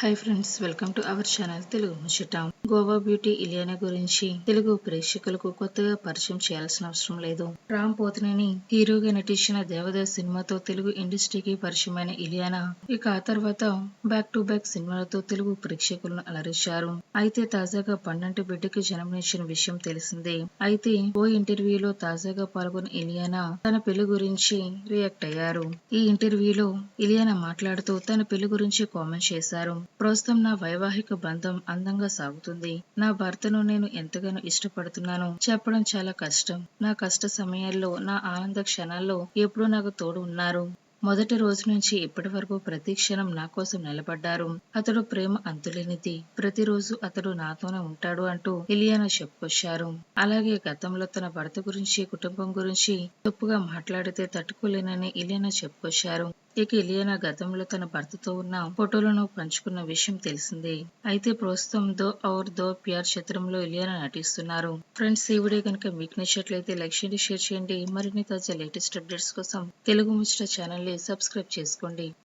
Hi friends welcome to our channel Telugu ముచ్చట Goa beauty Ileana గురించి తెలుగు ప్రేక్షకులకు కొత్తగా పరిచయం చేయాల్సిన అవసరం లేదు. రామ్ పోతినేని హీరోగా నటించిన దేవదాస్ సినిమాతో తెలుగు ఇండస్ట్రీకి పరిచయమైన ఇలియానా ఇక ఆ తర్వాత బ్యాక్ టు బ్యాక్ సినిమాలతో తెలుగు ప్రేక్షకులను అలరించారు. అయితే తాజాగా పన్నంటి బిడ్డకి జన్మనిచ్చిన విషయం తెలిసిందే. అయితే ఓ ఇంటర్వ్యూలో తాజాగా పాల్గొన్న ఇలియానా తన పెళ్ళి గురించి రియాక్ట్ అయ్యారు. ఈ ఇంటర్వ్యూలో ఇలియానా మాట్లాడుతూ తన పెళ్ళి గురించి కామెంట్ చేశారు. ప్రస్తుతం నా వైవాహిక బంధం అందంగా సాగుతుంది. నా భర్తను నేను ఎంతగానో ఇష్టపడుతున్నాను. చెప్పడం చాలా కష్టం. నా కష్ట సమయాల్లో నా ఆనంద క్షణాల్లో ఎప్పుడూ నాకు తోడు ఉన్నారు. మొదటి రోజు నుంచి ఇప్పటి వరకు ప్రతి క్షణం నా కోసం నిలబడ్డారు. అతడు ప్రేమ అంతులేనిది. ప్రతిరోజు అతడు నాతోనే ఉంటాడు అంటూ ఇలియానా చెప్పుకొచ్చారు. అలాగే గతంలో తన భర్త గురించి కుటుంబం గురించి తప్పుగా మాట్లాడితే తట్టుకోలేనని ఇలియానా చెప్పుకొచ్చారు. ఇక ఇలియానా గతంలో తన భర్తతో ఉన్న ఫోటోలను పంచుకున్న విషయం తెలిసిందే. అయితే ప్రస్తుతం దో ఔర్ దో ప్యార్ చిత్రంలో ఇలియానా నటిస్తున్నారు. ఫ్రెండ్స్ ఈ వీడియో కనుక మీకు నచ్చినట్లయితే లైక్ చేయండి షేర్ చేయండి. మరిన్ని తాజా లేటెస్ట్ అప్డేట్స్ కోసం తెలుగు ముచ్చట ఛానల్ని సబ్స్క్రైబ్ చేసుకోండి.